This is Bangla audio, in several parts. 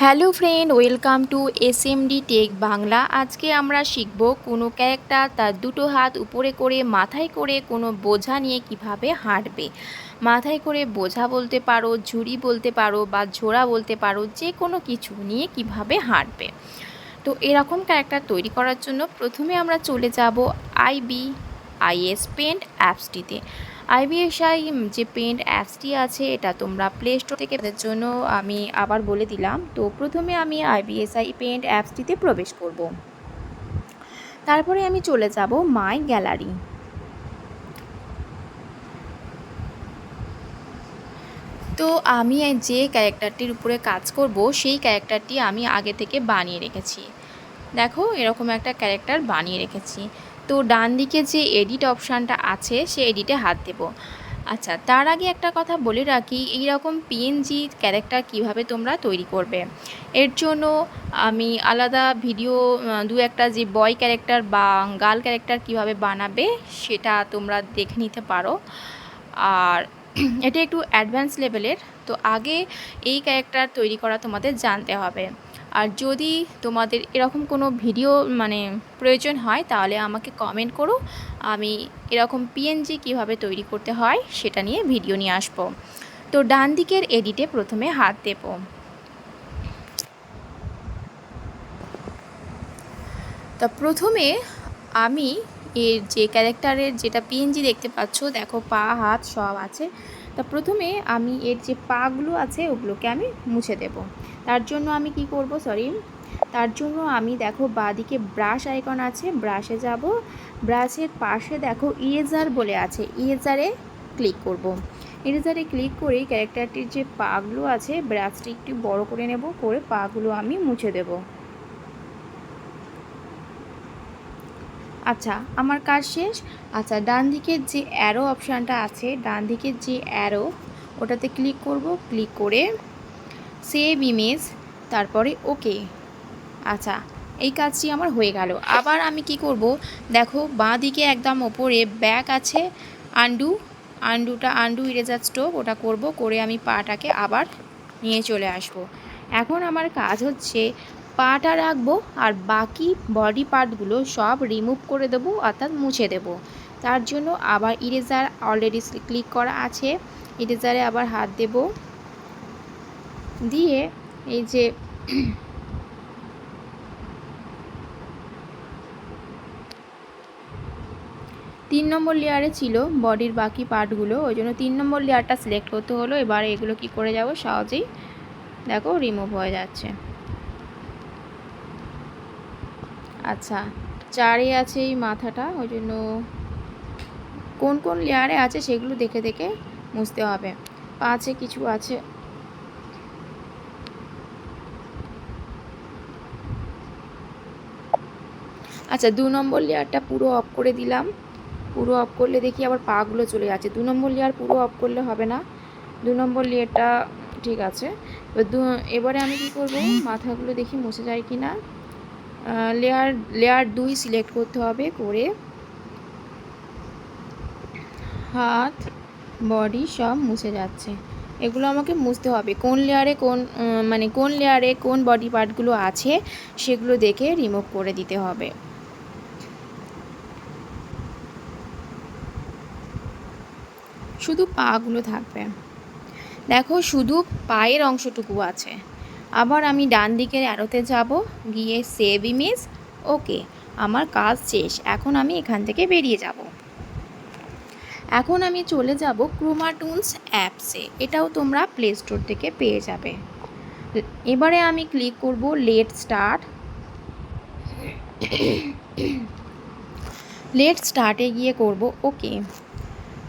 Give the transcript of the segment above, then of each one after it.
Hello friend, welcome to S M D tech Bangla. আজকে আমরা শিখব কোনো ক্যারেক্টার তার দুটো হাত উপরে করে মাথায় করে কোনো বোঝা নিয়ে কীভাবে হাঁটবে। মাথায় করে বোঝা বলতে পারো, ঝুড়ি বলতে পারো বা ঝোড়া বলতে পারো, যে কোনো কিছু নিয়ে কীভাবে হাঁটবে। তো এরকম ক্যারেক্টার তৈরি করার জন্য প্রথমে আমরা চলে যাব আইবি আইএস পেন্ট অ্যাপসটিতে। আইবিএসআই যে পেন্ট অ্যাপসটি আছে, এটা তোমরা প্লে স্টোর থেকে এদের জন্য আমি আবার বলে দিলাম। তো প্রথমে আমি আইবিএসআই পেন্ট অ্যাপসটিতে প্রবেশ করব। তারপরে আমি চলে যাব মাই গ্যালারি। তো আমি যে ক্যারেক্টারটির উপরে কাজ করব, সেই ক্যারেক্টারটি আমি আগে থেকে বানিয়ে রেখেছি। দেখো, এরকম একটা ক্যারেক্টার বানিয়ে রেখেছি। তো ডান দিকে যে এডিট অপশানটা আছে, সে এডিটে হাত দেব। আচ্ছা তার আগে একটা কথা বলে রাখি এই রকম পিএনজি ক্যারেক্টার কীভাবে তোমরা তৈরি করবে? এর জন্য আমি আলাদা ভিডিও দু একটা যে বয় ক্যারেক্টার বা গার্ল ক্যারেক্টার কীভাবে বানাবে, সেটা তোমরা দেখে নিতে পারো। আর এটা একটু অ্যাডভান্স লেভেলের তো আগে এই ক্যারেক্টার তৈরি করা তোমাদের জানতে হবে। আর যদি তোমাদের এরকম কোনো ভিডিও মানে প্রয়োজন হয়, তাহলে আমাকে কমেন্ট করো। আমি এরকম পিএনজি কীভাবে তৈরি করতে হয়, সেটা নিয়ে ভিডিও নিয়ে আসব। তো ডান দিকের এডিটে প্রথমে হাত দেব। তা প্রথমে আমি এর যে ক্যারেক্টারের যেটা পিএনজি দেখতে পাচ্ছ, দেখো পা, হাত সব আছে। তা প্রথমে আমি এর যে পাগুলো আছে ওগুলোকে আমি মুছে দেব। তার জন্য আমি কি করব? সরি তার জন্য আমি দেখো বাদিকে ব্রাশ আইকন আছে ব্রাশে যাব। ব্রাশের পাশে দেখো ইরেজার বলে আছে। ইরেজারে ক্লিক করব। ইরেজারে ক্লিক করে ক্যারেক্টারটির যে পাগুলো আছে ব্রাশটি একটু বড় করে নেব, করে পাগুলো আমি মুছে দেবো। আচ্ছা আমার কাজ শেষ? আচ্ছা ডান দিকের যে অ্যারো অপশানটা আছে, ডান দিকের যে অ্যারো ওটাতে ক্লিক করব। ক্লিক করে সেভ ইমেজ তারপরে ওকে আচ্ছা এই কাজটি আমার হয়ে গেল। আবার আমি কি করব? দেখো, বাঁ দিকে একদম ওপরে ব্যাক আছে আন্ডু আন্ডুটা আন্ডু ইরেজার স্টোভ ওটা করব, করে আমি পাটাকে আবার নিয়ে চলে আসব। এখন আমার কাজ হচ্ছে পাটা রাখব আর বাকি বডি পার্টগুলো সব রিমুভ করে দেবো, অর্থাৎ মুছে দেবো। তার জন্য আবার ইরেজার অলরেডি ক্লিক করা আছে। ইরেজারে আবার হাত দেব। দিয়ে এই যে তিন নম্বর লেয়ারে ছিল বডির বাকি পার্টগুলো ওই জন্য তিন নম্বর লেয়ারটা সিলেক্ট করতে হলো। এবার এগুলো কি করে যাব? সহজেই দেখো রিমুভ হয়ে যাচ্ছে। আচ্ছা চারে আছে এই মাথাটা, ওই জন্য কোন কোন লেয়ারে আছে সেগুলো দেখে দেখে মুছতে হবে। পাঁচে কিছু আছে। আচ্ছা দু নম্বর লেয়ারটা পুরো অফ করে দিলাম। পুরো অফ করলে দেখি আবার পাগুলো চলে যাচ্ছে। দু নম্বর লেয়ার পুরো অফ করলে হবে না। দু নম্বর লেয়ারটা ঠিক আছে। এবার দু, এবারে আমি কি করব? মাথাগুলো দেখি মুছে যায় কি না লেয়ার লেয়ার দুই সিলেক্ট করতে হবে করে হাত বডি সব মুছে যাচ্ছে। এগুলো আমাকে মুছতে হবে। কোন লেয়ারে কোন মানে কোন লেয়ারে কোন বডি পার্টগুলো আছে সেগুলো দেখে রিমুভ করে দিতে হবে। শুধু পাগুলো থাকবে। দেখো শুধু পায়ের অংশটুকু আছে। আবার আমি ডান দিকের অ্যারোতে যাব, গিয়ে সেভ ইমেজ ওকে আমার কাজ শেষ, এখন আমি এখান থেকে বেরিয়ে যাব। এখন আমি চলে যাব ক্রোমাটুনস অ্যাপসে এটাও তোমরা প্লে স্টোর থেকে পেয়ে যাবে। এবারে আমি ক্লিক করব লেট স্টার্ট লেট স্টার্টে গিয়ে করব ওকে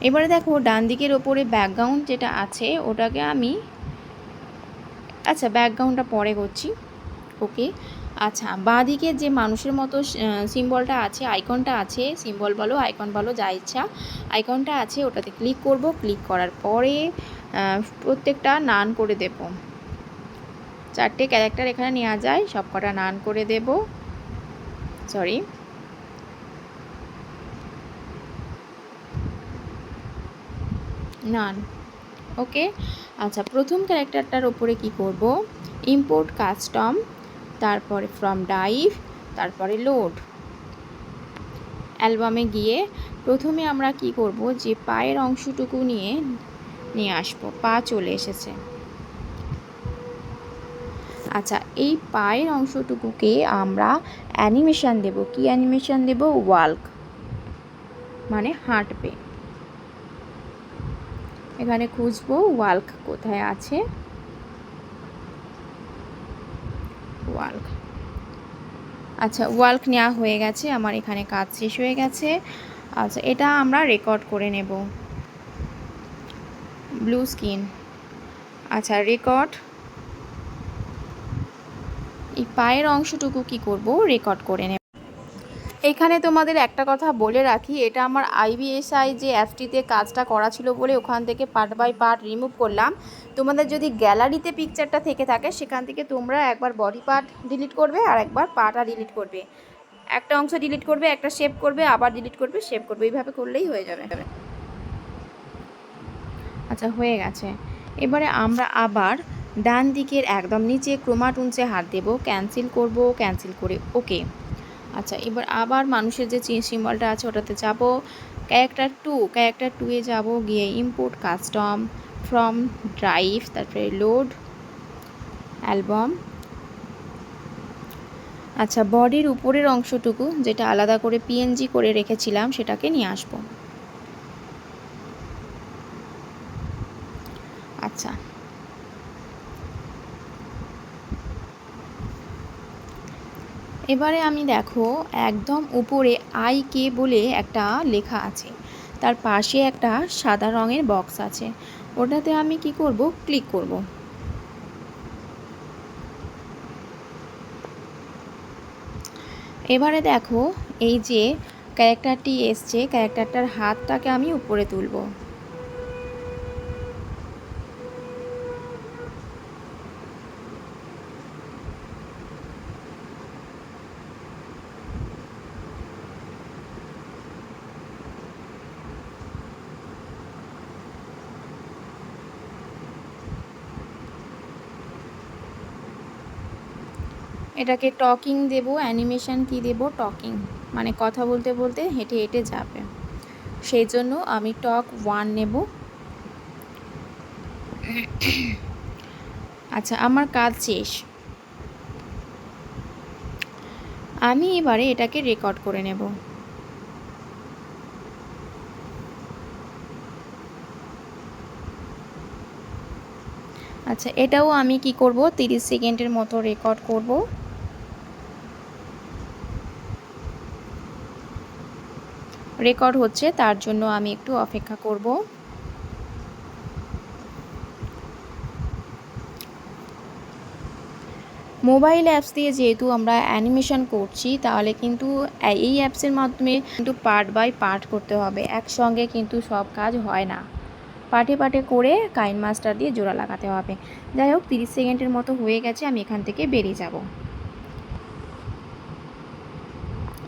এবারে দেখো ডান দিকের ওপরে ব্যাকগ্রাউন্ড যেটা আছে, ওটাকে আমি আচ্ছা ব্যাকগ্রাউন্ডটা পরে করছি। ওকে আচ্ছা বাঁ দিকে যে মানুষের মতো সিম্বলটা আছে আইকনটা আছে সিম্বল বলো আইকন বলো, যা ইচ্ছা আইকনটা আছে, ওটাতে ক্লিক করব। ক্লিক করার পরে প্রত্যেকটা নান করে দেব। চারটে ক্যারেক্টার এখানে নেওয়া যায় সব কটা নান করে দেব। সরি নান ওকে আচ্ছা প্রথম ক্যারেক্টারটার ওপরে কি করব? ইম্পোর্ট কাস্টম তারপরে ফ্রম ডাইভ তারপরে লোড অ্যালবামে গিয়ে প্রথমে আমরা কি করব? যে পায়ের অংশটুকু নিয়ে নিয়ে আসব। পা চলে এসেছে। আচ্ছা এই পায়ের অংশটুকুকে আমরা অ্যানিমেশন দেব। কি অ্যানিমেশন দেব? ওয়াল্ক মানে হাঁটবে। এখানে খুঁজবো ওয়াল্ক কোথায় আছে? ওয়াল্ক। আচ্ছা ওয়াল্ক নেওয়া হয়ে গেছে, আমার এখানে কাজ শেষ হয়ে গেছে। আচ্ছা এটা আমরা রেকর্ড করে নেব। ব্লু স্কিন আচ্ছা রেকর্ড। এই পায়ের অংশটুকু কি করব? রেকর্ড করে নেব। এখানে তোমাদের একটা কথা বলে রাখি, এটা আমার আইবিএসআই যে অ্যাপটিতে কাজটা করা ছিল বলে ওখান থেকে পার্ট বাই পার্ট রিমুভ করলাম। তোমাদের যদি গ্যালারিতে পিকচারটা থেকে থাকে, সেখান থেকে তোমরা একবার বডি পার্ট ডিলিট করবে আর একবার পাটা ডিলিট করবে। একটা অংশ ডিলিট করবে, একটা শেপ করবে, আবার ডিলিট করবে শেপ করবে। এইভাবে করলেই হয়ে যাবে। আচ্ছা হয়ে গেছে। এবারে আমরা আবার ডান দিকের একদম নিচে ক্রোমাটুনসে হাত দেব। ক্যান্সেল করব ক্যান্সেল করে ওকে আচ্ছা এবার আবার মানুষের যে সিম্বলটা আছে ওটাতে যাব। ক্যারেক্টার টু ক্যারেক্টার টুয়ে যাব গিয়ে ইম্পোর্ট কাস্টম ফ্রম ড্রাইভ তারপরে লোড অ্যালবাম আচ্ছা বডির উপরের অংশটুকু যেটা আলাদা করে পিএনজি করে রেখেছিলাম সেটাকে নিয়ে আসব আচ্ছা এবারে আমি দেখো একদম উপরে আই কে বলে একটা লেখা আছে। তার পাশে একটা সাদা রঙের বক্স আছে। ওটাতে আমি কি করব? ক্লিক করব। এবারে দেখো এই যে ক্যারেক্টারটি এসছে, ক্যারেক্টারটার হাতটাকে আমি উপরে তুলবো। এটাকে টকিং দেব, অ্যানিমেশন কি দেব, টকিং। মানে কথা বলতে বলতে হেঁটে হেঁটে যাবে। সেই জন্য আমি টক ওয়ান নেব। আচ্ছা আমার কাজ শেষ। আমি এবারে এটাকে রেকর্ড করে নেব। আচ্ছা এটাও আমি কি করব? 30 সেকেন্ডের মতো রেকর্ড করব। রেকর্ড হচ্ছে, তার জন্য আমি একটু অপেক্ষা করব। মোবাইল অ্যাপস দিয়ে যেহেতু আমরা অ্যানিমেশন করছি, তাহলে কিন্তু এই অ্যাপসের মাধ্যমে কিন্তু পার্ট বাই পার্ট করতে হবে। একসঙ্গে কিন্তু সব কাজ হয় না। পাটে পাটে করে কাইন মাস্টার দিয়ে জোড়া লাগাতে হবে। যাই হোক, তিরিশ সেকেন্ডের মতো হয়ে গেছে, আমি এখান থেকে বেরিয়ে যাব।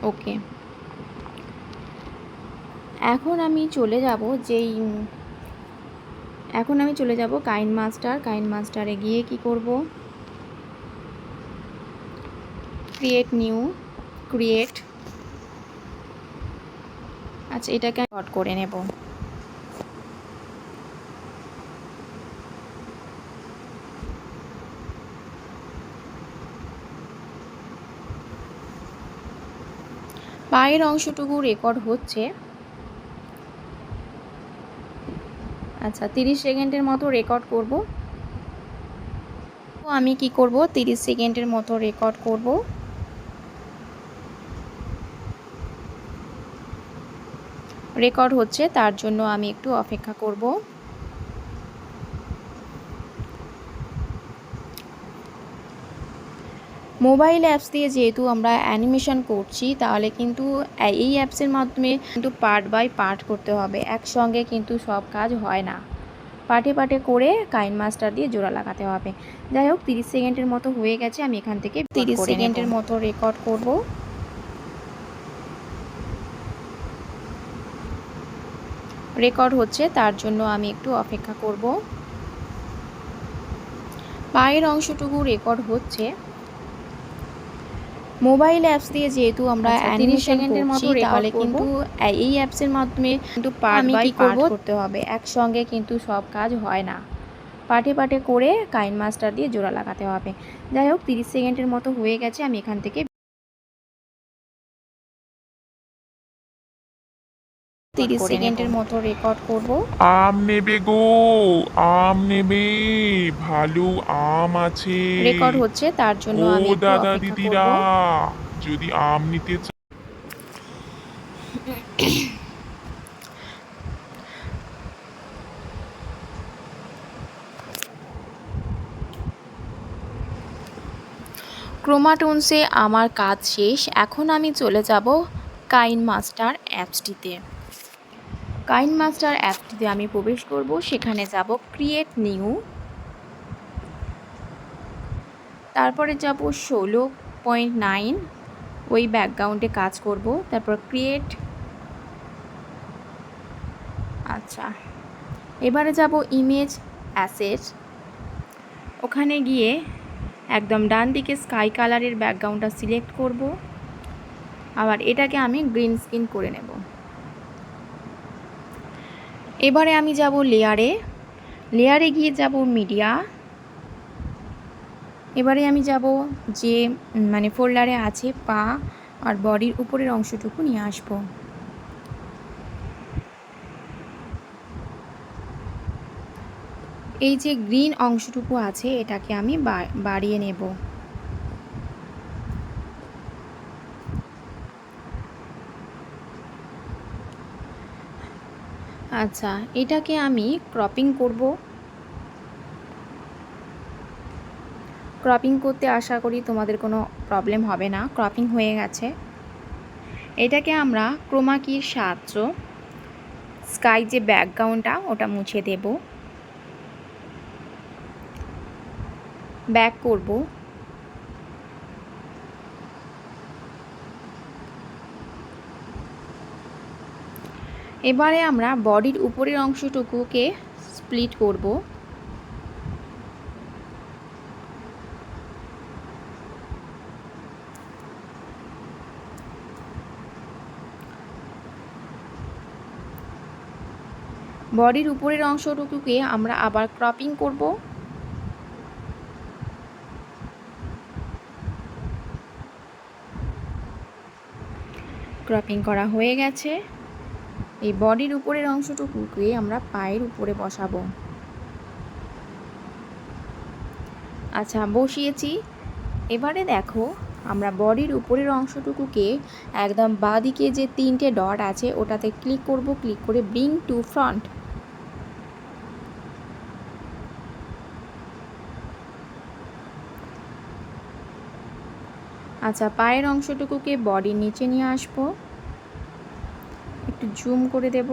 ওকে। এখন আমি চলে যাব যেই, এখন আমি চলে যাব কাইন মাস্টার। কাইন মাস্টারে গিয়ে কি করব? Create new, create. আচ্ছা এটাকে কট করে নেব। পায়ের অংশটুকু রেকর্ড হচ্ছে। আচ্ছা তিরিশ সেকেন্ডের মতো রেকর্ড করব। আমি কি করব? তিরিশ সেকেন্ডের মতো রেকর্ড করব। রেকর্ড হচ্ছে, তার জন্য আমি একটু অপেক্ষা করব। মোবাইল অ্যাপস দিয়ে যেহেতু আমরা অ্যানিমেশন করছি তাহলে কিন্তু এই অ্যাপসের মাধ্যমে কিন্তু পার্ট বাই পার্ট করতে হবে। একসঙ্গে কিন্তু সব কাজ হয় না। পাটে পাটে করে কাইন মাস্টার দিয়ে জোড়া লাগাতে হবে। যাই হোক তিরিশ সেকেন্ডের মতো হয়ে গেছে আমি এখান থেকে তিরিশ সেকেন্ডের মতো রেকর্ড করব। রেকর্ড হচ্ছে তার জন্য আমি একটু অপেক্ষা করব। পায়ের অংশটুকু রেকর্ড হচ্ছে। মোবাইল অ্যাপস দিয়ে যেহেতু আমরা আচ্ছা, 30 অ্যানিমেশন করছি মতো record তাহলে। কিন্তু এই অ্যাপসের মাধ্যমে কিন্তু পার্ট আমি বাই কি করব? করতে হবে একসঙ্গে কিন্তু সব কাজ হয় না পার্টে পার্টে করে কাইন মাস্টার দিয়ে জোড়া লাগাতে হবে যাই হোক তিরিশ সেকেন্ডের মতো হয়ে গেছে আমি এখান থেকে তিরিশ করে নেব। সেকেন্ডের মতো রেকর্ড করব। আম নেবে গো আম নেবে ভালো আম আছে। রেকর্ড হচ্ছে তার জন্য ও আমি একটু দাদা দিদিরা যদি আম নিতে ক্রোমাটোনসে আমার কাজ শেষ এখন আমি চলে যাব কাইন মাস্টার অ্যাপসটিতে। কাইন মাস্টার অ্যাপটিতে আমি প্রবেশ করব। সেখানে যাব ক্রিয়েট নিউ। তারপরে যাব ষোলো পয়েন্ট নাইন। ওই ব্যাকগ্রাউন্ডে কাজ করব। তারপর ক্রিয়েট। আচ্ছা। এবারে যাব ইমেজ অ্যাসেট ওখানে গিয়ে একদম ডান দিকে স্কাই কালারের ব্যাকগ্রাউন্ডটা সিলেক্ট করব। আবার এটাকে আমি গ্রিন স্ক্রিন করে নেব। এবারে আমি যাব লেয়ারে লেয়ারে গিয়ে যাব মিডিয়া এবারে আমি যাব যে মানে ফোল্ডারে আছে পা আর বডির উপরের অংশটুকু নিয়ে আসব। এই যে গ্রিন অংশটুকু আছে, এটাকে আমি বাড়িয়ে নেব। আচ্ছা এটাকে আমি ক্রপিং করব। ক্রপিং করতে আশা করি তোমাদের কোনো প্রবলেম হবে না ক্রপিং হয়ে গেছে। এটাকে আমরা ক্রোমাকির সাহায্য স্কাই যে ব্যাকগ্রাউন্ডটা ওটা মুছে দেবো। ব্যাক করব। এবারে আমরা বডির উপরের অংশটুকুকে স্প্লিট করব। বডির উপরের অংশটুকুকে আমরা আবার ক্রপিং করব। ক্রপিং করা হয়ে গেছে। এই বডির উপরের অংশটুকুকে আমরা পায়ের উপরে বসাবো। আচ্ছা বসিয়েছি। এবারে দেখো, আমরা বডির উপরের অংশটুকুকে একদম বাঁদিকে যে তিনটে ডট আছে, ওটাতে ক্লিক করব, ক্লিক করে ব্রিং টু ফ্রন্ট। আচ্ছা পায়ের অংশটুকুকে বডির নিচে নিয়ে আসব। একটু জুম করে দেব।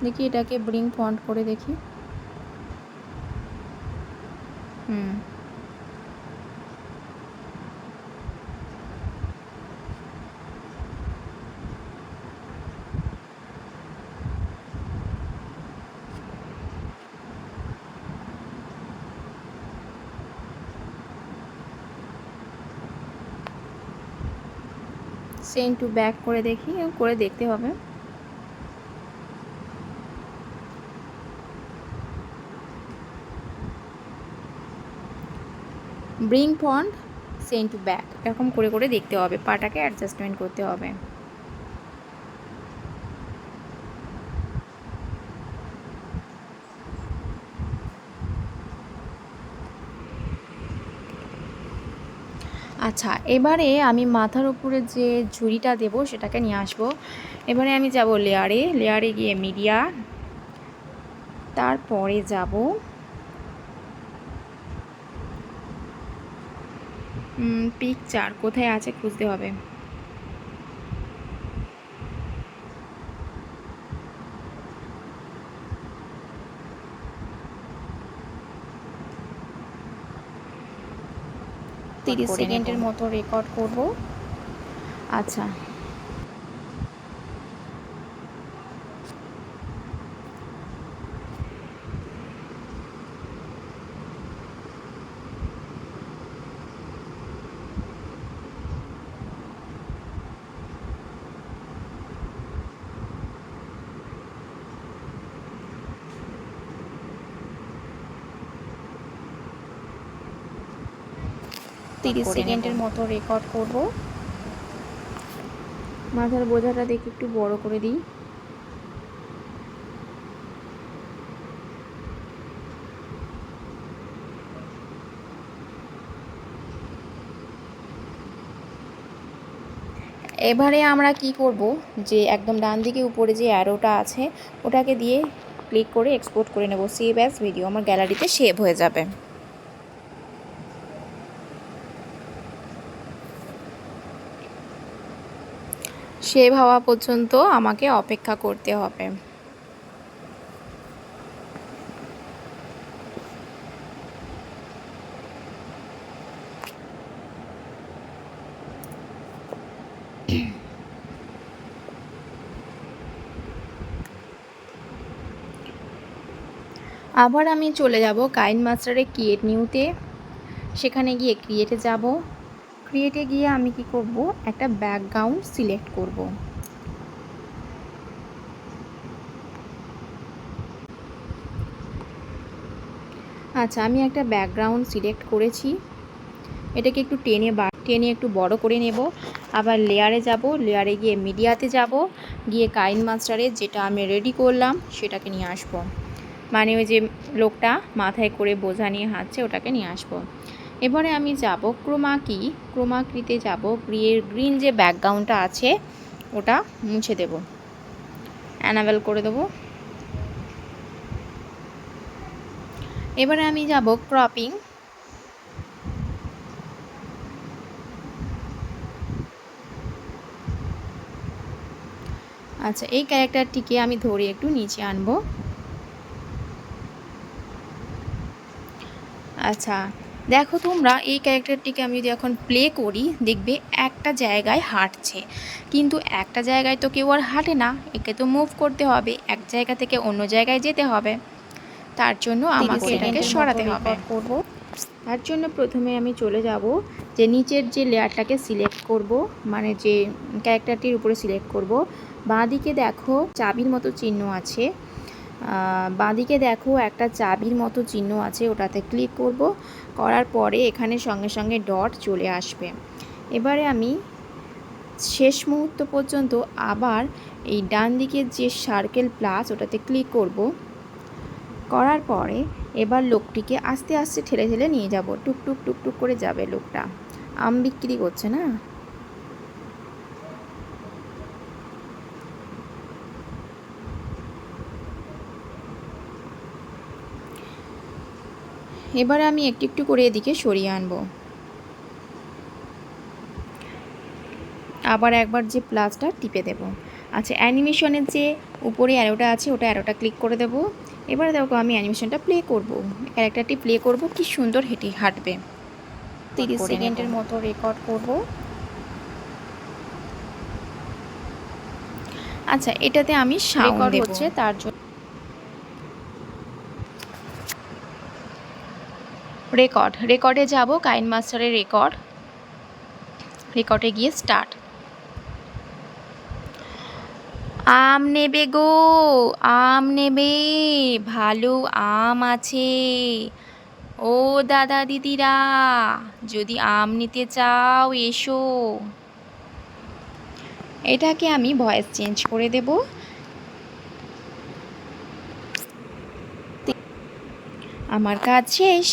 দেখি এটাকে ব্রিং ফন্ট করে দেখি। হুম। সেন্ড টু ব্যাক করে দেখি, করে দেখতে হবে। Bring front send to back এরকম করে করে দেখতে হবে, পাটাকে অ্যাডজাস্টমেন্ট করতে হবে। আচ্ছা এবারে আমি মাথার উপরে যে ঝুড়িটা দেব সেটাকে নিয়ে আসব। এবারে আমি যাব লেয়ারে লেয়ারে গিয়ে মিডিয়া তারপরে যাব পিকচার কোথায় আছে খুঁজতে হবে। তিরিশ করে নেব। সেকেন্ডের মতো রেকর্ড করব আচ্ছা তিরিশ সেকেন্ডের মতো রেকর্ড করব। মাথার বোঝাটা দেখে একটু বড় করে দিই। এবারে আমরা কি করব? যে একদম ডান দিকে উপরে যে অ্যারোটা আছে ওটাকে দিয়ে ক্লিক করে এক্সপোর্ট করে নেব। সেভ অ্যাজ ভিডিও আমার গ্যালারিতে সেভ হয়ে যাবে। সেভ হওয়া পর্যন্ত আমাকে অপেক্ষা করতে হবে। আবার আমি চলে যাব কাইন মাস্টারে ক্রিয়েট নিউতে। সেখানে গিয়ে ক্রিয়েটে যাব। ক্রিয়েটে গিয়ে আমি কি করব? একটা ব্যাকগ্রাউন্ড সিলেক্ট করব। আচ্ছা আমি একটা ব্যাকগ্রাউন্ড সিলেক্ট করেছি। এটাকে একটু টেনে বা, টেনে একটু বড় করে নেব। আবার লেয়ারে যাব। লেয়ারে গিয়ে মিডিয়াতে যাব। গিয়ে কাইন মাস্টারে যেটা আমি রেডি করলাম, সেটাকে নিয়ে আসব। মানে ওই যে লোকটা মাথায় করে বোঝা নিয়ে হাঁটছে, ওটাকে নিয়ে আসব। এবারে আমি যাব ক্রোমাকি ক্রোমাকৃতে যাব, গ্রিয়ের গ্রিন যে ব্যাকগ্রাউন্ডটা আছে, ওটা মুছে দেব। অ্যানাবেল করে দেবো। এবারে আমি যাব ক্রপিং। আচ্ছা এই ক্যারেক্টারটিকে আমি ধরে একটু নিচে আনব। আচ্ছা দেখো তোমরা এই ক্যারেক্টারটিকে আমি যদি এখন প্লে করি দেখবে একটা জায়গায় হাঁটছে। কিন্তু একটা জায়গায় তো কেউ আর হাঁটে না একে তো মুভ করতে হবে এক জায়গা থেকে অন্য জায়গায় যেতে হবে। তার জন্য আমাকে এটাকে সরাতে হবে। করব। তার জন্য প্রথমে আমি চলে যাব যে নিচের যে লেয়ারটাকে সিলেক্ট করব মানে যে ক্যারেক্টারটির উপরে সিলেক্ট করব। বাঁদিকে দেখো চাবির মতো চিহ্ন আছে। বাঁদিকে দেখো একটা চাবির মতো চিহ্ন আছে ওটাতে ক্লিক করব। করার পরে এখানে সঙ্গে সঙ্গে ডট চলে আসবে। এবারে আমি শেষ মুহূর্ত পর্যন্ত আবার এই ডান দিকের যে সার্কেল প্লাস ওটাতে ক্লিক করব। করার পরে এবার লোকটিকে আস্তে আস্তে ঠেলে ঠেলে নিয়ে যাব। টুকটুক টুকটুক করে যাবে লোকটা। আম বিক্রি করছে না? এবারে আমি একটু একটু করে এদিকে সরিয়ে আনব। আবার একবার যে প্লাসটা টিপে দেব। আচ্ছা অ্যানিমেশনের যে উপরে অ্যারোটা আছে ওটা অ্যারোটা ক্লিক করে দেব। এবারে দেখো আমি অ্যানিমেশনটা প্লে করব। ক্যারেক্টারটি প্লে করব কি সুন্দর হেঁটে হাঁটবে। তিরিশ সেকেন্ডের মতো রেকর্ড করব। আচ্ছা এটাতে আমি সাউন্ড হচ্ছে তার জন্য। রেকর্ড। রেকর্ডে যাব, কাইন মাস্টারের রেকর্ড। রেকর্ডে গিয়ে স্টার্ট। আম নেবে গো, আম নেবে, ভালো আম আছে। ও দাদা দিদিরা, যদি আম নিতে চাও, এসো। এটাকে আমি ভয়েস চেঞ্জ করে দেব। আমার কাজ শেষ।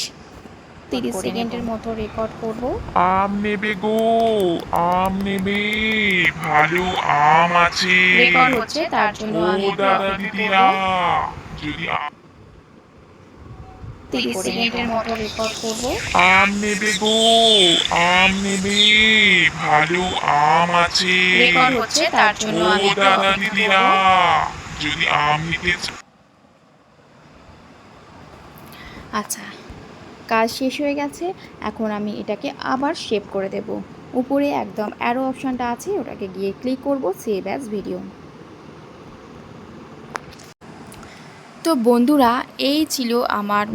তিরিশ সেকেন্ডের মতো রেকর্ড করব। আম নেবে গো আম নেবে ভালো আম আছে। রেকর্ড হচ্ছে তার জন্য আমি দাদা দিদিরা যদি আম- তিরিশ সেকেন্ডের মতো রেকর্ড করব। আম নেবে গো আম নেবে ভালো আম আছে। রেকর্ড হচ্ছে তার জন্য আমি দাদা দিদিরা যদি আম নিতে আচ্ছা কাজ শেষ হয়ে গেছে, এখন আমি এটাকে আবার সেভ করে দেব। উপরে একদম অ্যারো অপশানটা আছে, ওটাকে গিয়ে ক্লিক করব সেভ অ্যাজ ভিডিও তো বন্ধুরা, এই ছিল আমার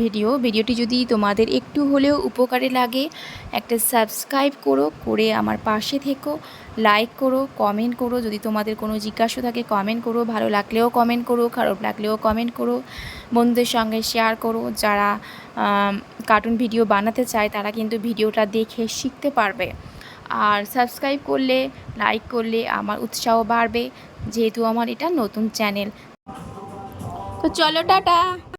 ভিডিও ভিডিওটি যদি তোমাদের একটু হলেও উপকারে লাগে, একটা সাবস্ক্রাইব করো, করে আমার পাশে থেকো লাইক করো কমেন্ট করো। যদি তোমাদের কোনো জিজ্ঞাসা থাকে কমেন্ট করো। ভালো লাগলেও কমেন্ট করো, খারাপ লাগলেও কমেন্ট করো। বন্ধুদের সঙ্গে শেয়ার করো। যারা কার্টুন ভিডিও বানাতে চায়, তারা কিন্তু ভিডিওটা দেখে শিখতে পারবে। আর সাবস্ক্রাইব করলে লাইক করলে আমার উৎসাহ বাড়বে, যেহেতু আমার এটা নতুন চ্যানেল তো চলো, টাটা!